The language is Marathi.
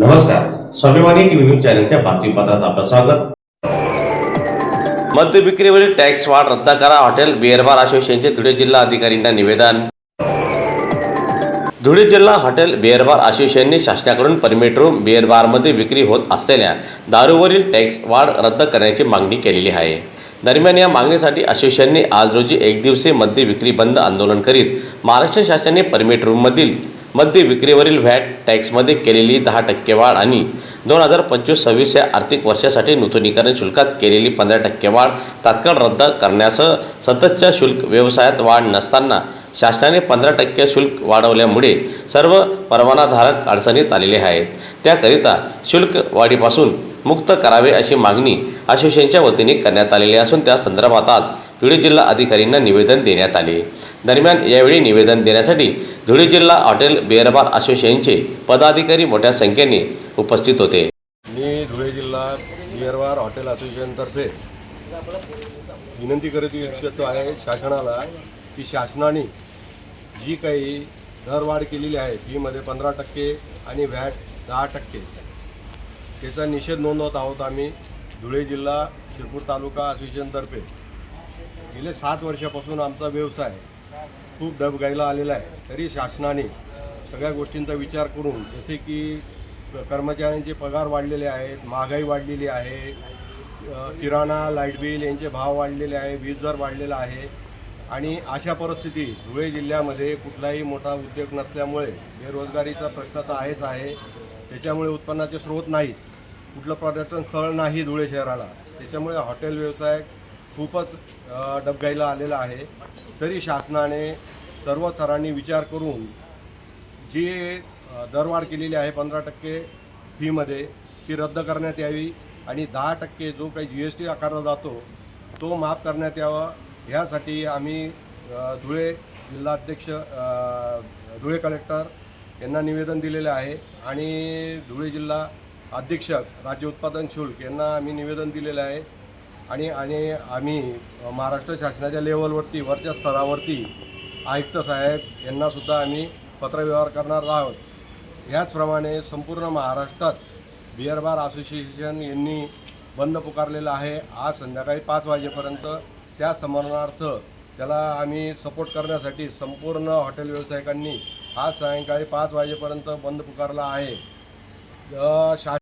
नमस्कार स्वाभिमानी टीव्ही न्यूज चॅनलच्या बातमीपत्रात आपलं स्वागत. मद्य विक्रीवरील टॅक्स वाढ रद्द करा हॉटेल बिअरबार असोसिएशनचे धुळे जिल्हा अधिकारींना निवेदन. धुळे जिल्हा हॉटेल बिअरबार असोसिएशनने शासनाकडून परमिट रूम बिअरबारमध्ये विक्री होत असलेल्या दारूवरील टॅक्स वाढ रद्द करण्याची मागणी केलेली आहे. दरम्यान या मागणीसाठी असोसिएशनने आज रोजी एक दिवसीय मद्य विक्री बंद आंदोलन करीत महाराष्ट्र शासनाने परमिट रूममधील मद्य विक्रीवरील व्हॅट टॅक्समध्ये केलेली दहा टक्के वाढ आणि दोन हजार पंचवीस सव्वीस या आर्थिक वर्षासाठी नूतनीकरण शुल्कात केलेली पंधरा टक्के वाढ तात्काळ रद्द करण्यासह सततच्या शुल्क व्यवसायात वाढ नसताना शासनाने पंधरा टक्के शुल्क वाढवल्यामुळे सर्व परवानाधारक अडचणीत आलेले आहेत. त्याकरिता शुल्क वाढीपासून मुक्त करावे अशी मागणी असोसिएशनच्या वतीने करण्यात आलेली असून त्या संदर्भात आज धुळे जिल्हा अधिकाऱ्यांना निवेदन देण्यात आले. दरम्यान यावेळी निवेदन देण्यासाठी धुळे जिल्हा हॉटेल बेरबार असोसिएशनचे पदाधिकारी मोठ्या संख्येने उपस्थित होते. मी धुळे जिल्हा बिअरवार हॉटेल असोसिएशनतर्फे विनंती करत इच्छितो आहे शासनाला की शासनाने जी काही दरवाढ केलेली आहे फीमध्ये पंधरा टक्के आणि व्हॅट दहा टक्के त्याचा निषेध नोंदवत आहोत आम्ही धुळे जिल्हा शिरपूर तालुका असोसिएशनतर्फे गेले सात वर्षापासून आमचा व्यवसाय खूप डबगाईला आलेला आहे. तरी शासनाने सगळ्या गोष्टींचा विचार करून जसे की कर्मचाऱ्यांचे पगार वाढलेले आहेत महागाई वाढलेली आहे किराणा लाइट बिल यांचे भाव वाढलेले आहे वीज दर वाढलेला आहे. आणि अशा परिस्थितीत धुळे जिल्ह्यामध्ये कुठलाही मोठा उद्योग नसल्यामुळे बेरोजगारीचा प्रश्न तर आहेच आहे. त्याच्यामुळे उत्पन्नाचे स्रोत नाहीत. कुठलं पर्यटन स्थळ नाही धुळे शहराला. त्याच्यामुळे हॉटेल व्यवसाय खूपच डबगाईला आलेला आहे. तरी शासनाने सर्व थरांनी विचार करून जी दरवाढ केलेली आहे पंधरा टक्के फीमध्ये ती रद्द करण्यात यावी आणि दहा टक्के जो काही जी एस टी आकारला जातो तो माफ करण्यात यावा. ह्यासाठी आम्ही धुळे जिल्हाध्यक्ष धुळे कलेक्टर यांना निवेदन दिलेलं आहे आणि धुळे जिल्हा अधीक्षक राज्य उत्पादन शुल्क यांना आम्ही निवेदन दिलेलं आहे. आणि आणि आम्ही महाराष्ट्र शासनाच्या लेवलवरती वरच्या स्तरावरती आयुक्त साहेब यांनासुद्धा आम्ही पत्रव्यवहार करणार आहोत. ह्याचप्रमाणे संपूर्ण महाराष्ट्रात बिअर बार असोसिएशन यांनी बंद पुकारलेला आहे. आज संध्याकाळी पाच वाजेपर्यंत त्या समरणार्थ त्याला आम्ही सपोर्ट करण्यासाठी संपूर्ण हॉटेल व्यावसायिकांनी आज सायंकाळी पाच वाजेपर्यंत बंद पुकारला आहे. अ, शास